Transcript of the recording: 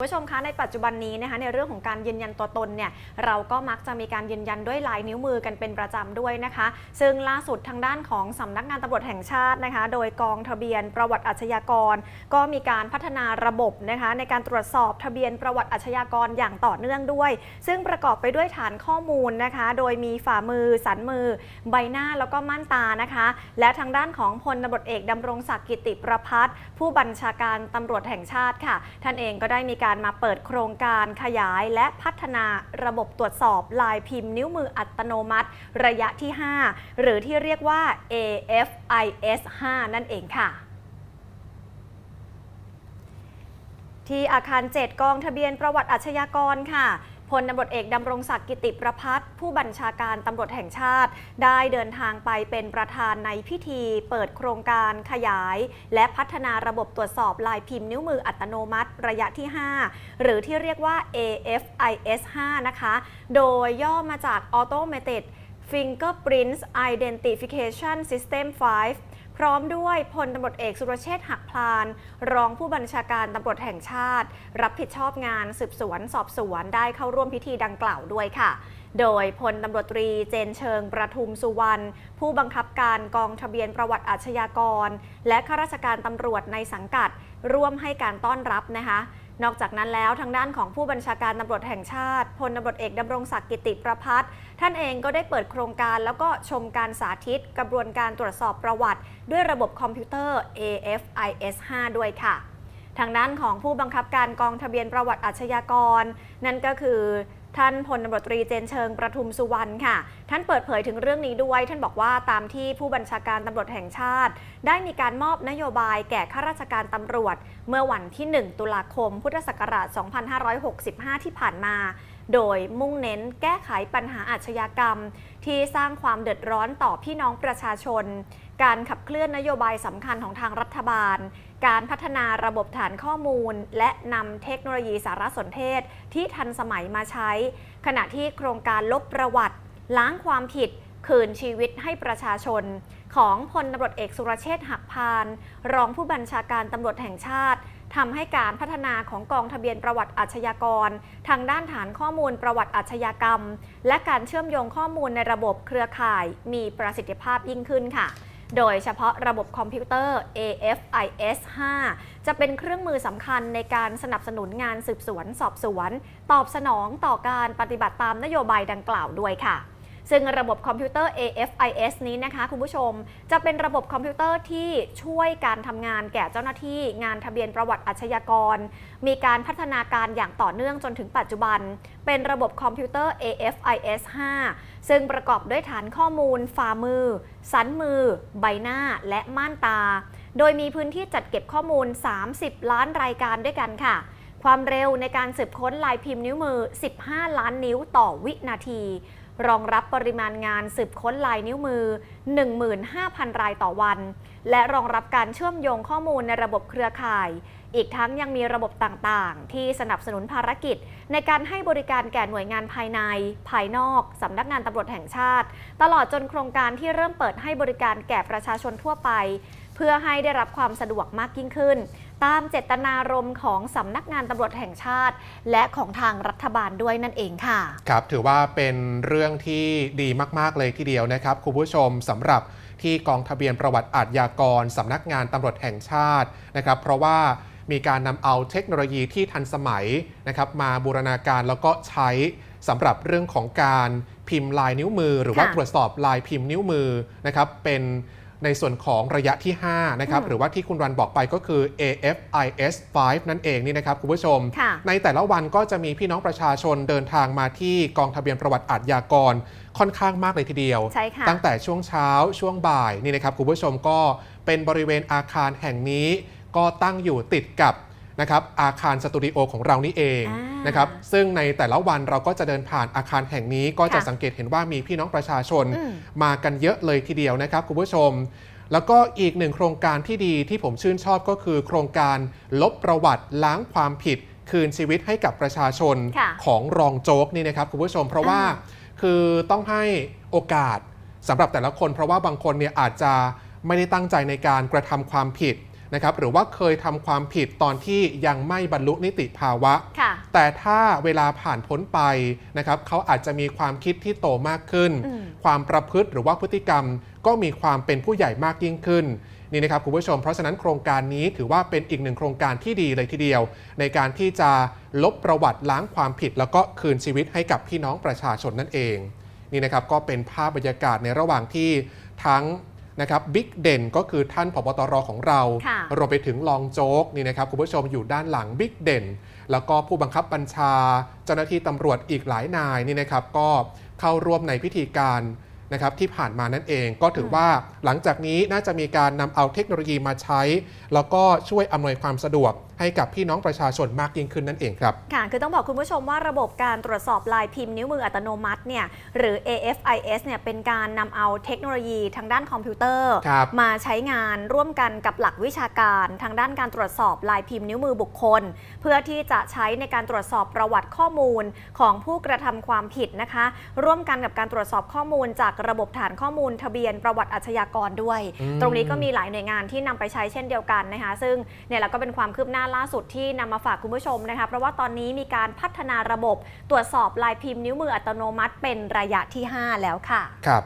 คุณผู้ชมคะในปัจจุบันนี้นะคะในเรื่องของการยืนยันตัวตนเนี่ยเราก็มักจะมีการยืนยันด้วยลายนิ้วมือกันเป็นประจำด้วยนะคะ ซึ่งล่าสุดทางด้านของสำนักงานตำรวจแห่งชาตินะคะ โดยกองทะเบียนประวัติอาชญากร ก็มีการพัฒนาระบบนะคะในการตรวจสอบทะเบียนประวัติอาชญากรอย่างต่อเนื่องด้วย ซึ่งประกอบไปด้วยฐานข้อมูลนะคะ โดยมีฝ่ามือ สันมือ ใบหน้าแล้วก็ม่านตานะคะ และทางด้านของพลตำรวจเอกดำรงศักดิ์กิติประพัฒน์ผู้บัญชาการตำรวจแห่งชาติค่ะ ท่านเองก็ได้มีการมาเปิดโครงการขยายและพัฒนาระบบตรวจสอบลายพิมพ์นิ้วมืออัตโนมัติ ระยะที่ 5 หรือที่เรียกว่า AFIS 5 นั่นเองค่ะที่อาคาร 7 กองทะเบียนประวัติอาชญากรค่ะ พลตำรวจเอกดำรงศักดิ์กิติประพัฒน์ผู้บัญชาการตำรวจแห่งชาติ ได้เดินทางไปเป็นประธานในพิธีเปิดโครงการขยาย และพัฒนาระบบตรวจสอบลายพิมพ์นิ้วมืออัตโนมัติ ระยะที่ 5 หรือที่เรียกว่า AFIS 5 นะคะ โดยย่อมาจาก Automated Fingerprints Identification System 5 พร้อมด้วยพลตำรวจเอกสุรเชษฐ์หักพลาน รองผู้บัญชาการตำรวจแห่งชาติ รับผิดชอบงานสืบสวนสอบสวนได้เข้าร่วมพิธีดังกล่าวด้วยค่ะ โดยพลตำรวจตรีเจนเชิงประทุมสุวรรณผู้บังคับการกองทะเบียนประวัติอาชญากร และข้าราชการตำรวจในสังกัด ร่วมให้การต้อนรับนะคะ นอกจากนั้นแล้วทางด้านของผู้บัญชาการตำรวจแห่งชาติพลตำรวจเอกดำรงศักดิ์กิติประพัฒน์ท่านเองก็ได้เปิดโครงการแล้วก็ชมการสาธิตกระบวนการตรวจสอบประวัติ ด้วยระบบคอมพิวเตอร์ AFIS 5 ด้วยค่ะ ทางด้านของผู้บังคับการกองทะเบียนประวัติอาชญากร นั่นก็คือ ท่านพลตำรวจตรีเจนเชิงประทุมสุวรรณค่ะ ท่านเปิดเผยถึงเรื่องนี้ด้วย ท่านบอกว่าตามที่ผู้บัญชาการตำรวจแห่งชาติ ได้มีการมอบนโยบายแก่ข้าราชการตำรวจ เมื่อวันที่ 1 ตุลาคม พุทธศักราช 2565 ที่ผ่านมา โดยมุ่งเน้นแก้ไขปัญหาอาชญากรรม ที่สร้างความเดือดร้อนต่อพี่น้องประชาชน การขับเคลื่อนนโยบายสำคัญของทางรัฐบาล การพัฒนาระบบฐานข้อมูล และนำเทคโนโลยีสารสนเทศที่ทันสมัยมาใช้ ขณะที่โครงการลบประวัติ ล้างความผิดคืนชีวิตให้ประชาชน ของพลตำรวจเอกสุรเชษฐ์หักพาน รองผู้บัญชาการตำรวจแห่งชาติ ทำให้การพัฒนาของกองทะเบียนประวัติอาชญากร ทางด้านฐานข้อมูลประวัติอาชญากรรม และการเชื่อมโยงข้อมูลในระบบเครือข่าย มีประสิทธิภาพยิ่งขึ้นค่ะ โดยเฉพาะระบบคอมพิวเตอร์ AFIS 5 จะเป็นเครื่องมือสำคัญในการสนับสนุนงานสืบสวน สอบสวน ตอบสนองต่อการปฏิบัติตามนโยบายดังกล่าวด้วยค่ะ ซึ่งระบบคอมพิวเตอร์ AFIS นี้นะคะคุณผู้ชม จะเป็นระบบคอมพิวเตอร์ที่ช่วยการทำงานแก่เจ้าหน้าที่ งานทะเบียนประวัติอาชญากร มีการพัฒนาการอย่างต่อเนื่องจนถึงปัจจุบัน เป็นระบบคอมพิวเตอร์ AFIS 5 ซึ่งประกอบด้วยฐานข้อมูล ฝ่ามือ สันมือ ใบหน้า และม่านตา โดยมีพื้นที่จัดเก็บข้อมูล 30 ล้านรายการด้วยกันค่ะความเร็วในการสืบค้นลายพิมพ์นิ้วมือ 15 ล้านนิ้วต่อวินาที รองรับปริมาณงานสืบค้นลายนิ้วมือ 15,000 รายต่อวัน และรองรับการเชื่อมโยงข้อมูลในระบบเครือข่าย อีกทั้งยังมีระบบต่างๆ ที่สนับสนุนภารกิจ ในการให้บริการแก่หน่วยงานภายใน ภายนอกสำนักงานตำรวจแห่งชาติ ตลอดจนโครงการที่เริ่มเปิดให้บริการแก่ประชาชนทั่วไป เพื่อให้ได้รับความสะดวกมากยิ่งขึ้น ตามเจตนารมณ์ของสำนักงานตำรวจแห่งชาติ และของทางรัฐบาลด้วยนั่นเองค่ะครับถือว่าเป็นเรื่องที่ดีมาก ๆ เลยทีเดียวนะครับคุณผู้ชมสำหรับที่กองทะเบียนประวัติอาทยากรสำนักงานตำรวจแห่งชาตินะครับ เพราะว่ามีการนำเอาเทคโนโลยีที่ทันสมัยนะครับมาบูรณาการแล้วก็ใช้สำหรับเรื่องของการพิมพ์ลายนิ้วมือ หรือว่าตรวจสอบลายพิมพ์นิ้วมือนะครับเป็น ในส่วนของระยะที่5นะครับอืมหรือว่าที่คุณรันบอกไปก็คือ AFIS 5 นั่นเองนี่นะครับคุณผู้ชมค่ะในแต่ละวันก็จะมีพี่น้องประชาชนเดินทางมาที่กองทะเบียนประวัติอาทยากรค่อนข้างมากเลยทีเดียวใช่ค่ะตั้งแต่ช่วงเช้าช่วงบ่ายนี่นะครับคุณผู้ชมก็เป็นบริเวณอาคารแห่งนี้ ก็ตั้งอยู่ติดกับ นะครับอาคารสตูดิโอของเรานี่เองอ่าน นะครับซึ่งในแต่ละวันเราก็จะเดินผ่านอาคารแห่งนี้ ก็จะค่ะสังเกตเห็นว่ามีพี่น้องประชาชน อืม มากันเยอะเลยทีเดียวนะครับคุณผู้ชม แล้วก็อีกหนึ่งโครงการที่ดีที่ผมชื่นชอบก็คือ โครงการลบประวัติล้างความผิด คืนชีวิตให้กับประชาชนค่ะของรองโจ๊กนี่นะครับคุณผู้ชม เพราะว่าอ่าคือต้องให้โอกาสสำหรับแต่ละคน เพราะว่าบางคนเนี่ยอาจจะไม่ได้ตั้งใจในการกระทำความผิด นะครับหรือว่าเคยทำความผิดตอนที่ยังไม่บรรลุนิติภาวะค่ะแต่ถ้าเวลาผ่านพ้นไปนะครับเขาอาจจะมีความคิดที่โตมากขึ้นอืมความประพฤติหรือว่าพฤติกรรม ก็มีความเป็นผู้ใหญ่มากยิ่งขึ้นนี่นะครับคุณผู้ชม เพราะฉะนั้นโครงการนี้ถือว่าเป็นอีกหนึ่งโครงการที่ดีเลยทีเดียว ในการที่จะลบประวัติล้างความผิด แล้วก็คืนชีวิตให้กับพี่น้องประชาชนนั่นเอง นี่นะครับก็เป็นภาพบรรยากาศในระหว่างที่ทั้ง นะครับบิ๊กเด่นก็คือท่านผบตรของเราค่ะรวมไปถึงรองโจ๊กนี่นะครับคุณผู้ชมอยู่ด้านหลังบิ๊กเด่น แล้วก็ผู้บังคับบัญชา เจ้าหน้าที่ตำรวจอีกหลายนายนี่นะครับก็เข้าร่วมในพิธีการนะครับที่ผ่านมานั่นเองก็ถือว่าหลังจากนี้น่าจะมีการนำเอาเทคโนโลยีมาใช้ แล้วก็ช่วยอำนวยความสะดวก ให้กับพี่น้องประชาชนมากยิ่งขึ้นนั่นเองครับ ค่ะ คือต้องบอกคุณผู้ชมว่าระบบการตรวจสอบลายพิมพ์นิ้วมืออัตโนมัติเนี่ยหรือ AFIS เนี่ยเป็นการนำเอาเทคโนโลยีทางด้านคอมพิวเตอร์ครับมาใช้งานร่วมกันกับหลักวิชาการ ทางด้านการตรวจสอบลายพิมพ์นิ้วมือบุคคล เพื่อที่จะใช้ในการตรวจสอบประวัติข้อมูลของผู้กระทำความผิดนะคะ ร่วมกันกับการตรวจสอบข้อมูล จากระบบฐานข้อมูลทะเบียนประวัติอาชญากรด้วยอืมตรงนี้ก็มีหลายหน่วยงานที่นำไปใช้เช่นเดียวกันนะคะซึ่งเนี่ยแหละก็เป็นความคืบหน้าล่าสุดที่นำมาฝากคุณผู้ชมนะคะ เพราะว่าตอนนี้มีการพัฒนาระบบตรวจสอบลายพิมพ์นิ้วมืออัตโนมัติเป็นระยะที่ 5 แล้วค่ะ ครับ